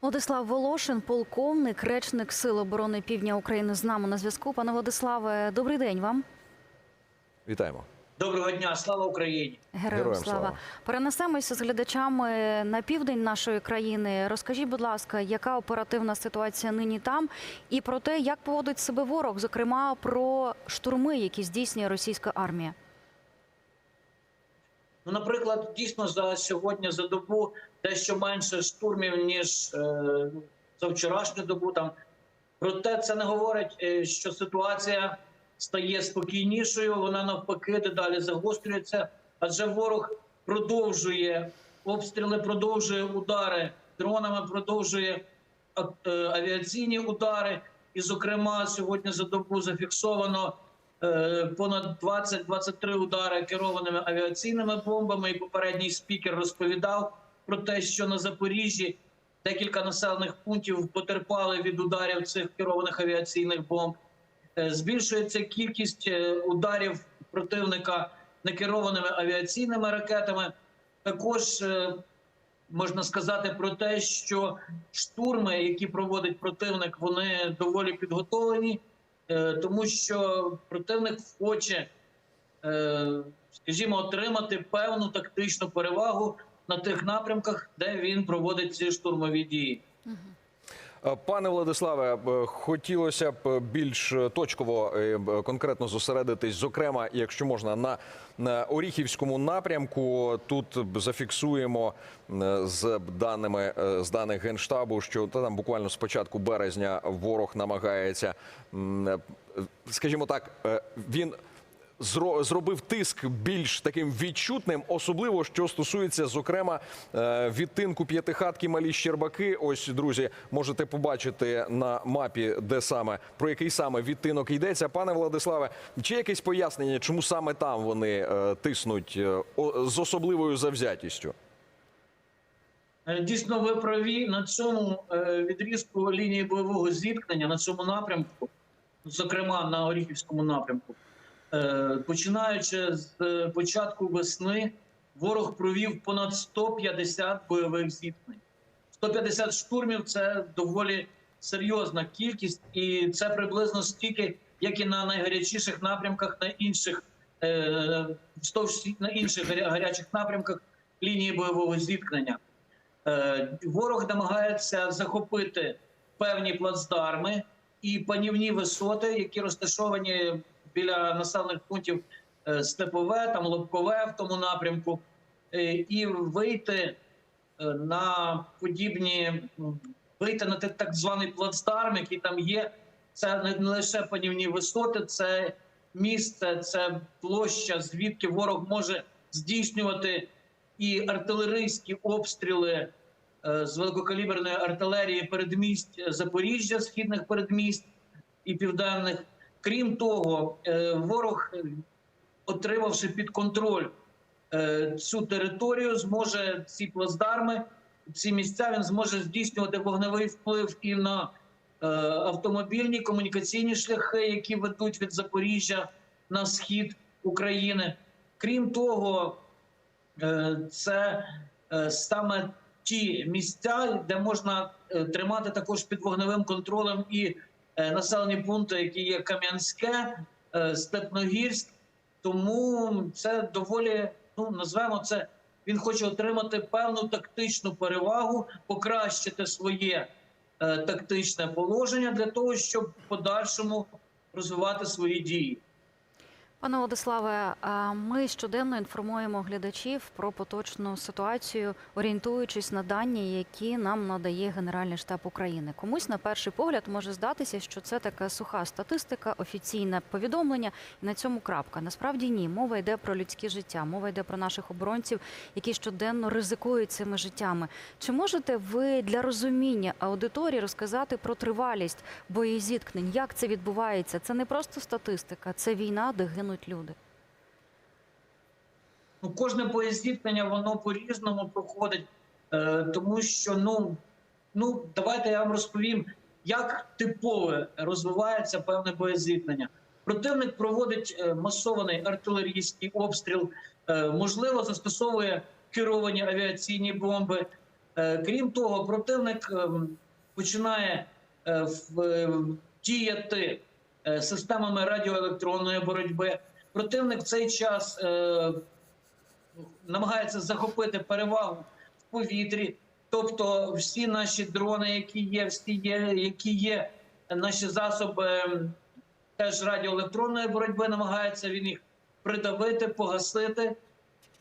Владислав Волошин, полковник, речник Сил оборони Півдня України з нами на зв'язку. Пане Владиславе, добрий день вам. Вітаємо. Доброго дня, слава Україні! Героям, Героям слава. слава. Перенесемося з глядачами на південь нашої країни. Розкажіть, будь ласка, яка оперативна ситуація нині там, і про те, як поводить себе ворог, зокрема про штурми, які здійснює російська армія. Ну, наприклад, дійсно за сьогодні за добу дещо менше штурмів ніж е, за вчорашню добу. Там проте це не говорить, е, що ситуація стає спокійнішою. Вона навпаки дедалі загострюється, адже ворог продовжує обстріли, продовжує удари дронами, продовжує е, авіаційні удари. І, зокрема, сьогодні за добу зафіксовано понад 20-23 удари керованими авіаційними бомбами. І попередній спікер розповідав про те, що на Запоріжжі декілька населених пунктів потерпали від ударів цих керованих авіаційних бомб. Е, Збільшується кількість е, ударів противника некерованими авіаційними ракетами. Також е, можна сказати про те, що штурми, які проводить противник, вони доволі підготовлені, е, тому що противник хоче, е, скажімо, отримати певну тактичну перевагу на тих напрямках, де він проводить ці штурмові дії. Е, Пане Владиславе, е, хотілося б більш точково е, конкретно зосередитись, зокрема, якщо можна, на, Оріхівському напрямку. Тут зафіксуємо е, з даними е, з даних генштабу, що та там буквально з початку березня ворог намагається, е, скажімо так, е, він. Зро- зробив тиск більш таким відчутним, особливо що стосується, зокрема, е, відтинку п'ятихатки малі Щербаки. Ось, друзі, можете побачити на мапі, де саме про який саме відтинок йдеться. Пане Владиславе, чи якесь пояснення, чому саме там вони е, тиснуть е, з особливою завзятістю? Дійсно, ви праві на цьому відрізку лінії бойового зіткнення, на цьому напрямку, зокрема на Оріхівському напрямку. Е, Починаючи з е, початку весни, ворог провів понад 150 бойових зіткнень. 150 штурмів це доволі серйозна кількість, і це приблизно стільки, як і на найгарячіших напрямках, на інших е, на інших гарячих напрямках лінії бойового зіткнення. Ворог намагається захопити певні плацдарми і панівні висоти, які розташовані біля населених пунктів е, Степове, там Лобкове в тому напрямку, е, і вийти е, на подібні вийти на так званий плацдарм, який там є. Це не лише панівні висоти, це місце, це площа, звідки ворог може здійснювати і артилерійські обстріли з великокаліберної артилерії передмість Запоріжжя, східних передмість і південних. Крім того, е, ворог, е, отримавши під контроль е, цю територію, зможе ці плацдарми, ці місця він зможе здійснювати вогневий вплив і на автомобільні комунікаційні шляхи, які ведуть від Запоріжжя на схід України. Крім того, це саме ті місця, де можна тримати також під вогневим контролем і населені пункти, які є Кам'янське, е, Степногірськ. Тому це доволі, ну назвемо це. Він хоче отримати певну тактичну перевагу, покращити своє е, тактичне положення для того, щоб в подальшому розвивати свої дії. Пане Владиславе, ми щоденно інформуємо глядачів про поточну ситуацію, орієнтуючись на дані, які нам надає Генеральний штаб України. Комусь на перший погляд може здатися, що це така суха статистика, офіційне повідомлення, і на цьому крапка. Насправді ні. Мова йде про людське життя, мова йде про наших оборонців, які щоденно ризикують цими життями. Чи можете ви для розуміння аудиторії розказати про тривалість боєзіткнень? Як це відбувається? Це не просто статистика, це війна, де гинуть люди. Ну, кожне боєзіткнення воно по-різному проходить, е, тому що ну, ну давайте я вам розповім, як типове розвивається певне боєзіткнення. Противник проводить е, масований артилерійський обстріл, е, можливо, застосовує керовані авіаційні бомби. Е, Крім того, противник ем, починає е, в- е, діяти е, системами радіоелектронної боротьби. Противник в цей час е, намагається захопити перевагу в повітрі. Тобто, всі наші дрони, які є, всі є, які є наші засоби ем, теж радіоелектронної боротьби, намагається він їх придавити, погасити,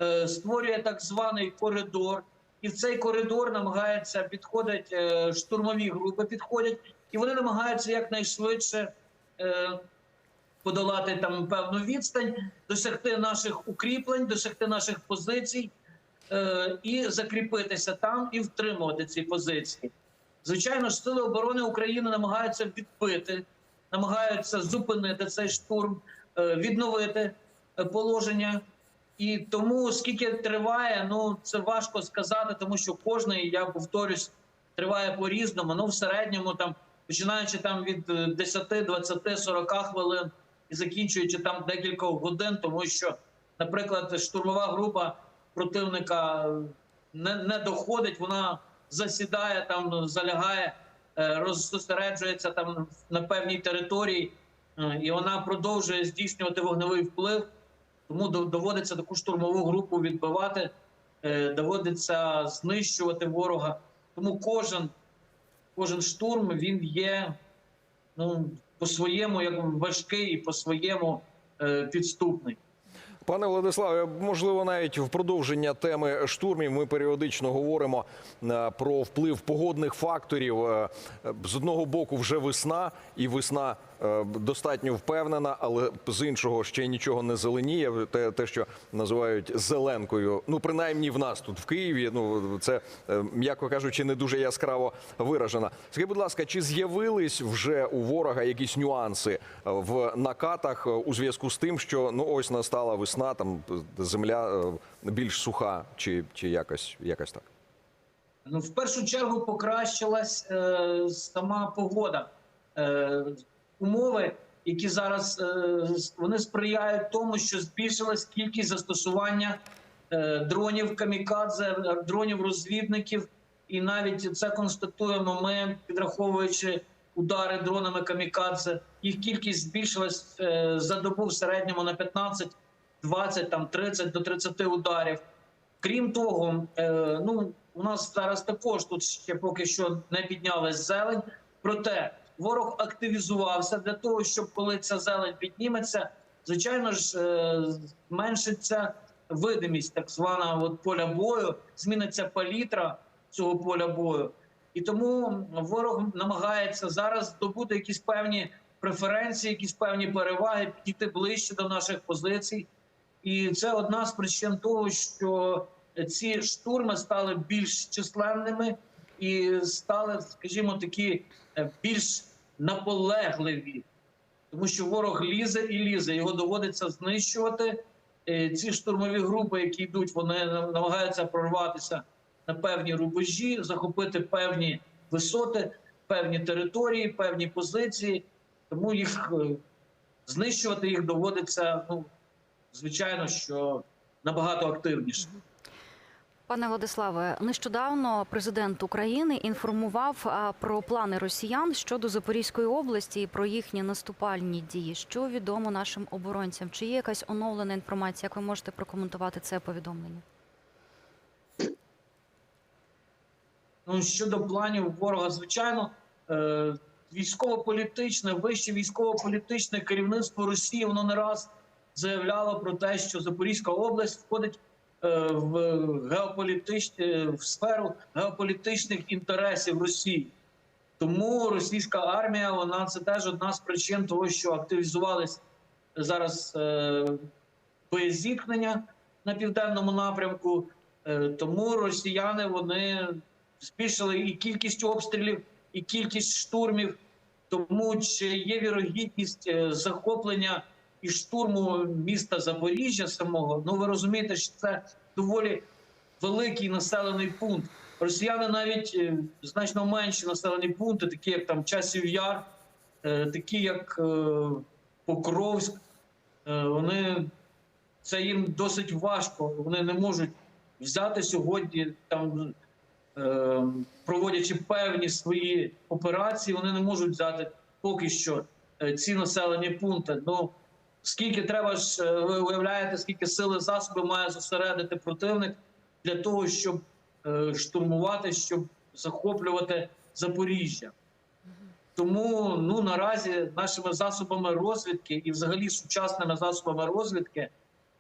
е, створює так званий коридор. І в цей коридор намагається підходять е, штурмові групи, підходять, і вони намагаються якнайшвидше е, подолати там певну відстань, досягти наших укріплень, досягти наших позицій е, і закріпитися там і втримувати ці позиції. Звичайно сили оборони України намагаються відбити, намагаються зупинити цей штурм, е, відновити е, положення. І тому скільки триває, ну це важко сказати, тому що кожний, я повторюсь, триває по-різному. Ну, в середньому, там, починаючи там від е, 10, 20, 40 хвилин і закінчуючи там декілька годин, тому що, наприклад, штурмова група противника е, не, не доходить, вона засідає там, залягає, е, роззосереджується там на певній території, е, і вона продовжує здійснювати вогневий вплив. Тому доводиться таку штурмову групу відбивати, е, доводиться знищувати ворога. Тому кожен, кожен штурм він є ну, по-своєму як важкий і по-своєму е, підступний. Пане Владиславе, можливо, навіть в продовження теми штурмів ми періодично говоримо е, про вплив погодних факторів. Е, е, З одного боку, вже весна, і весна достатньо впевнена, але з іншого ще нічого не зеленіє. Те, те, що називають зеленкою. Ну, принаймні в нас тут в Києві. Ну це е, м'яко кажучи, не дуже яскраво виражено. Скажіть, будь ласка, чи з'явились вже у ворога якісь нюанси е, в накатах е, у зв'язку з тим, що ну ось настала весна, там е, земля е, більш суха, чи, чи якось, якось так? Ну, в першу чергу покращилась е, сама погода. Е, умови, які зараз е, вони сприяють тому, що збільшилась кількість застосування е, дронів камікадзе, дронів розвідників, і навіть це констатуємо ми, підраховуючи удари дронами камікадзе. Їх кількість збільшилась е, за добу в середньому на 15, 20, там 30 до 30 ударів. Крім того, ну у нас зараз також тут ще поки що не піднялась зелень. Проте ворог активізувався для того, щоб коли ця зелень підніметься, звичайно ж е, зменшиться видимість, так звана от поля бою, зміниться палітра цього поля бою. І тому ворог намагається зараз здобути якісь певні преференції, якісь певні переваги, підійти ближче до наших позицій. І це одна з причин того, що ці штурми стали більш численними і стали, скажімо, такі е, більш наполегливі, тому що ворог лізе і лізе, його доводиться знищувати. Е, Ці штурмові групи, які йдуть, вони намагаються прорватися на певні рубежі, захопити певні висоти, певні території, певні позиції. Тому їх е, знищувати їх доводиться ну звичайно, що набагато активніше. Пане Владиславе, нещодавно президент України інформував про плани росіян щодо Запорізької області і про їхні наступальні дії. Що відомо нашим оборонцям? Чи є якась оновлена інформація? Як ви можете прокоментувати це повідомлення? Ну щодо планів ворога, звичайно, е, військово-політичне, вище військово-політичне керівництво Росії воно не раз заявляло про те, що Запорізька область входить в геополітич... е, в сферу геополітичних інтересів Росії. Тому російська армія вона це теж одна з причин того, що активізувались зараз е, боєзіткнення на південному напрямку. Е, тому росіяни вони збільшили і кількість обстрілів, і кількість штурмів. Тому чи є вірогідність е, захоплення і штурму міста Запоріжжя самого? Ну ви розумієте, що це доволі великий населений пункт. Росіяни навіть е, значно менші населені пункти, такі як там Часів Яр, е, такі як е, Покровськ. Вони це їм досить важко. Вони не можуть взяти сьогодні там проводячи певні свої операції, вони не можуть взяти поки що ці населені пункти. Ну скільки треба ж, е, ви уявляєте, скільки сили засобів має зосередити противник для того, щоб е, штурмувати, щоб захоплювати Запоріжжя. Тому ну наразі нашими засобами розвідки і взагалі сучасними засобами розвідки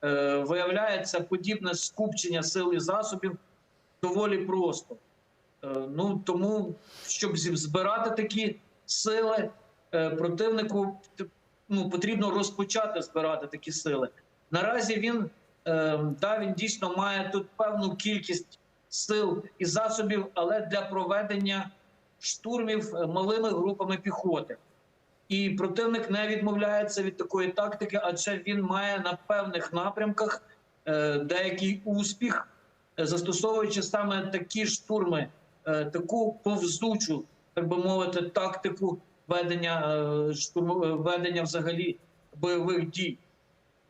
е, виявляється подібне скупчення сил і засобів доволі просто. Е, ну тому, щоб збирати такі сили, е, противнику ну, потрібно розпочати збирати такі сили. Наразі він е, да, він дійсно має тут певну кількість сил і засобів, але для проведення штурмів е, малими групами піхоти. І противник не відмовляється від такої тактики, адже він має на певних напрямках е, деякий успіх, е, застосовуючи саме такі штурми, е, таку повзучу, так би мовити, тактику ведення е, е, ведення взагалі бойових дій.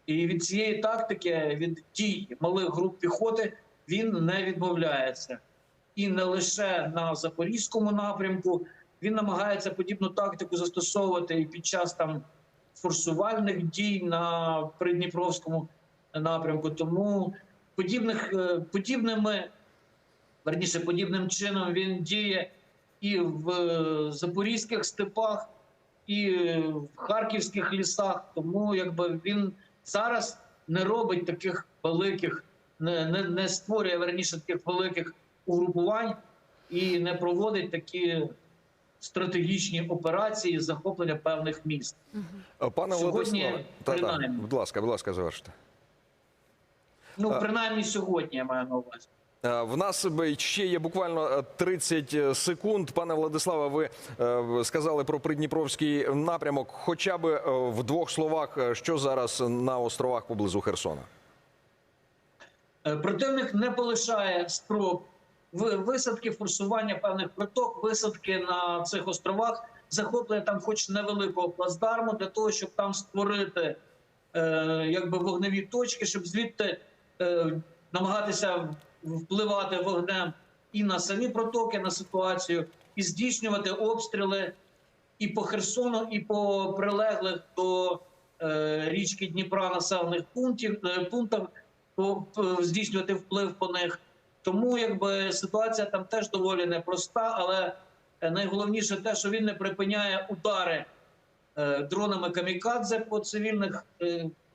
І від цієї тактики, від дій малих груп піхоти, він не відмовляється. І не лише на запорізькому напрямку. Він намагається подібну тактику застосовувати і під час там форсувальних дій на придніпровському напрямку. Тому подібних е, подібними, верніше, подібним чином він діє і в е, запорізьких степах, і в харківських лісах. Тому якби він зараз не робить таких великих, не, не, не створює верніше таких великих угрупувань і не проводить такі стратегічні операції захоплення певних міст. Пане Сьогодні, Владиславе, та, та, будь ласка, будь ласка, завершите. Ну, принаймні сьогодні я маю на увазі. Е, В нас ще є буквально е, 30 секунд. Пане Владиславе, ви е, сказали про придніпровський напрямок. Хоча б е, в двох словах, е, що зараз на островах поблизу Херсона? Е, Противник не полишає спроб ви- висадки, форсування певних приток, висадки на цих островах, захоплення там, хоч невеликого плацдарму, для того, щоб там створити е, якби вогневі точки, щоб звідти е, намагатися впливати вогнем і на самі протоки, на ситуацію, і здійснювати обстріли і по Херсону, і по прилеглих до е, річки Дніпра населених пунктів е, пунктах здійснювати вплив по них. Тому якби ситуація там теж доволі непроста, але е, найголовніше те, що він не припиняє удари дронами камікадзе по цивільних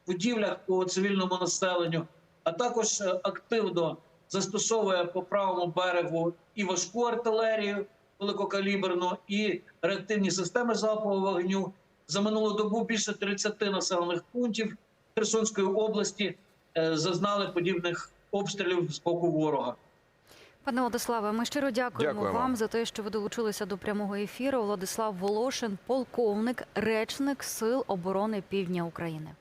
будівлях, по цивільному населенню, а також активно застосовує по правому берегу і важку артилерію великокаліберну, і реактивні системи залпового вогню. За минулу добу більше 30 населених пунктів Херсонської області е, зазнали подібних обстрілів з боку ворога. Пане Владиславе, ми щиро дякуємо, Дякуємо. вам за те, що ви долучилися до прямого ефіру. Владислав Волошин, полковник, речник Сил оборони Півдня України.